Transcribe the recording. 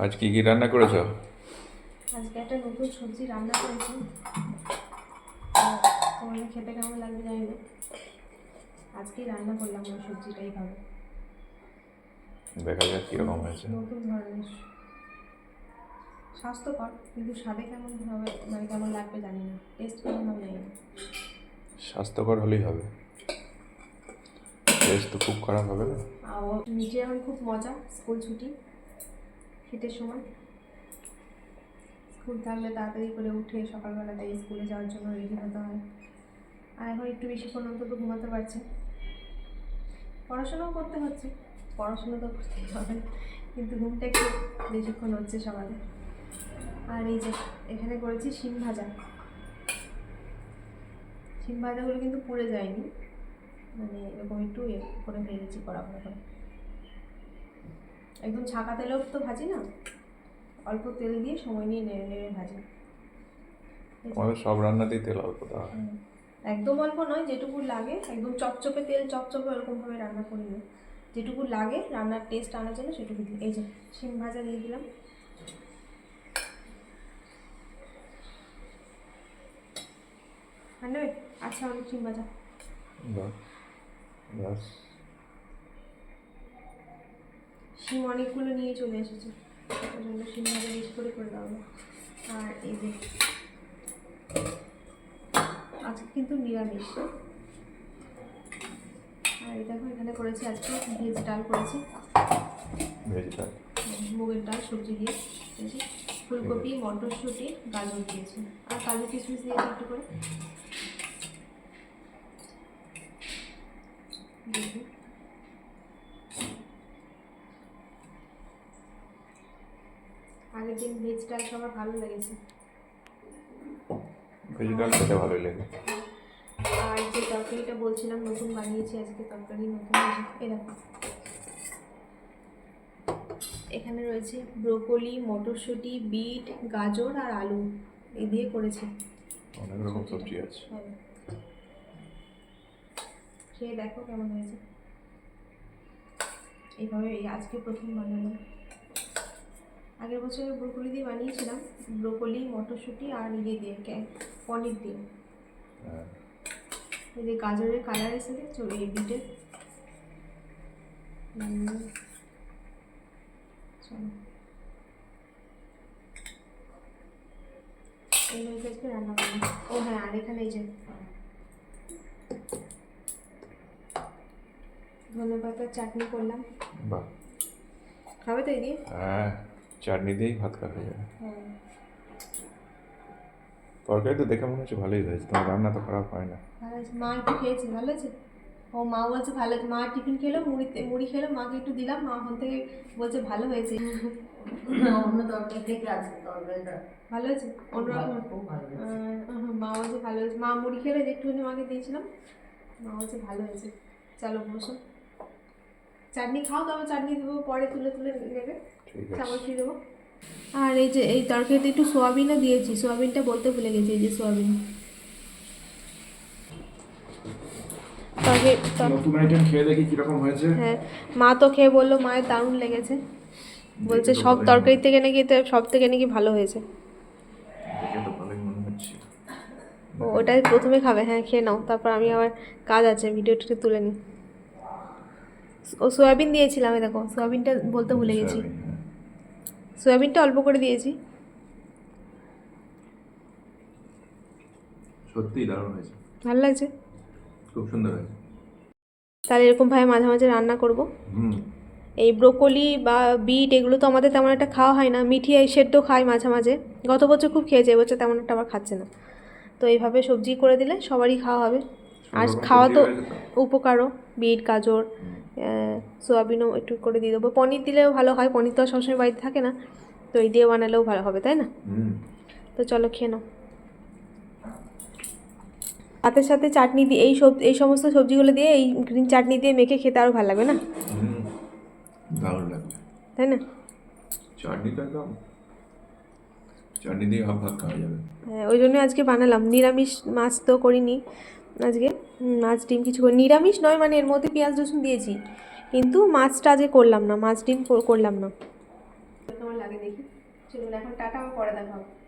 আজ কি কি রান্না করেছ? আজকে একটা নতুন সবজি রান্না করেছি। তোমাদের খেতে কেমন লাগবে জানি না। আজকেই রান্না করলাম ওই সবজিটাই এইভাবে দেখা যাক কীরকম হয়েছে। নতুন ধরনের। স্বাস্থ্যকর কিন্তু স্বাদে কেমন হবে মানে কেমন লাগবে জানি না। টেস্ট কেমন হবে জানি না। স্বাস্থ্যকর হলেই হবে। টেস্ট তো খুব খারাপ হবে। না নিচে এখন খুব মজা স্কুল ছুটি। শীতের সময়। স্কুল থাকলে তাড়াতাড়ি করে উঠে সকালবেলাতে স্কুলে যাওয়ার জন্য রেডি হতে হয়। আর এখন একটু বেশিক্ষণ অন্তত ঘুমাতে পারছে। পড়াশোনাও করতে হচ্ছে। পড়াশোনা তো করতেই হবে। কিন্তু ঘুমটা একটু বেশিক্ষণ হচ্ছে সকালে। আর এই যে এখানে করেছি শিম ভাজা। শিম ভাজাগুলো কিন্তু পুড়ে যায়নি। মানে এরকম একটু করে কড়া করে করে। একদম ছাকা তেলেও তো ভাজি না? অল্প তেল দিয়ে সময় নিয়ে নেড়ে নেড়ে ভাজি। আমাদের সব রান্নাতেই তেল অল্প দেওয়া হয়। একদম অল্প নয় যেটুকু লাগে। একদম চপচপে তেল চপচপে এরকমভাবে রান্না করি না যেটুকু লাগে রান্নার টেস্ট আনার জন্য সেটুকু দিই এই যে শিম ভাজা দিয়ে দিলাম। আচ্ছা অনেক শিম ভাজা। ব্যাস শিম অনেকগুলো নিয়ে চলে এসেছে। জন্য শিম ভাজা বেশি করে করে দাও আর এই যে আজকে কিন্তু নিরামিষ। আর এই দেখো এখানে করেছি আজকে ভেজ ডাল করেছি। ভেজিটাল উম, মুগের ডাল সবজি দিয়ে দিয়েছি ফুলকপি মটরশুঁটি গাজর দিয়েছি। আর কাজু কিশমিশ দিয়েছি একটু করে। দিন ভেজ ডাল সবার ভালো লেগেছে। ভেজিটাল খেতে ভালোই লাগে। আর যে তরকারিটা বলছিলাম নতুন বানিয়েছি আজকে তরকারি নতুন দেখো। এখানে রয়েছে ব্রোকলি মটরশুঁটি বিট গাজর আর আলু। এই দিয়ে করেছি। অনেক রকম সবজি আছে। হ্যাঁ। খেয়ে দেখো কেমন হয়েছে। এইভাবে এই আজকে প্রথম বানালাম। আগের বছর ব্রোকলি দিয়ে বানিয়েছিলাম। ব্রোকলি মটরশুঁটি আর ইয়ে দিয়ে পনির দিয়ে। হ্যাঁ। এই যে গাজরের কালার এসে দেখছ এই আজকে রান্না ও হ্যাঁ আর এখানে এই যে ধনে পাতার চাটনি করলাম। বাহ। খাবে তো এই দিয়ে? হ্যাঁ। চাটনি দিয়েই ভাত খাওয়া হয়ে যাবে। হ্যাঁ তরকারি তো দেখে মনে হচ্ছে ভালোই হয়েছে তোমার রান্না তো খারাপ হয় না। ভালো আছে মা একটু খেয়েছে ভালো আছে ও মা বলছে ভালো আছে মা টিফিন খেলো মুড়ি মুড়ি খেলো মাকে একটু দিলাম মা ওখান থেকে বলছে ভালো হয়েছে। অন্য তরকারি থেকে আছে তরকারিটা। ভালো আছে অন্যরকম? হয়েছে। মা বলছে ভালো হয়েছে। মা মুড়ি খেলে যে একটুখানি মাকে দিয়েছিলাম। মা বলছে ভালো হয়েছে। চলো বসো। চাটনি খাও তারপর চাটনি দেবো পরে তুলে তুলে নেবে আছে। দেবো। আর এই যে এই তরকারিতে একটু সোয়াবিনও দিয়েছি সোয়াবিনটা বলতে ভুলে গেছি এই যে সোয়াবিন। নতুন আইটেম খেয়ে দেখি কীরকম হয়েছে। হ্যাঁ মা তো খেয়ে বলল মায়ের দারুণ লেগেছে। বলছে সব তরকারি থেকে নাকি এতে সব থেকে নাকি ভালো হয়েছে। ওটাই প্রথমে খাবে হ্যাঁ খেয়ে নাও। তারপর আমি আবার কাজ আছে ভিডিওটা তুলে নিই। ও সয়াবিন দিয়েছিলাম এই দেখো সয়াবিনটা বলতে ভুলে গেছি। হ্যাঁ। সয়াবিনটা অল্প করে দিয়েছি। সত্যিই দারুণ হয়েছে। ভালো লাগছে? খুব সুন্দর হয়েছে। তাহলে এরকমভাবে মাঝে মাঝে রান্না করব। এই ব্রোকলি বা বিট এগুলো তো আমাদের তেমন একটা খাওয়া হয় না। মিঠি এই সেদ্ধ খাই মাঝে মাঝে। গত বছর খুব খেয়েছে এবছর তেমন একটা আবার খাচ্ছে না। তো এইভাবে সবজি করে দিলে সবারই খাওয়া হবে। আর খাওয়া তো উপকারও বিট গাজর সোয়াবিনও একটু করে দিয়ে দেবো। পনির দিলেও ভালো হয় পনির তো আর সবসময় বাড়িতে থাকে না তো এই দিয়ে বানালেও ভালো হবে তাই না? তো চলো খেয়ে নাও। ভাতের সাথে চাটনি দিয়ে এই সব এই সমস্ত সবজিগুলো দিয়ে এই গ্রিন চাটনি দিয়ে মেখে খেতে আরও ভালো লাগবে না? দারুণ লাগবে। তাই না? চাটনি তো একদম চাটনি দিয়ে হাফ ভাত খাওয়া যাবে। হ্যাঁ ওই জন্য আজকে বানালাম। নিরামিষ মাছ তো করিনি আজকে মাছ, ডিম কিছু করি নিরামিষ নয় মানে এর মধ্যে পেঁয়াজ, রসুন দিয়েছি। কিন্তু মাছটা আজকে করলাম না, মাছ, ডিম কর- করলাম না। তোমার লাগে দেখি। চলুন, এখন টাটা পরে দেখা হবে।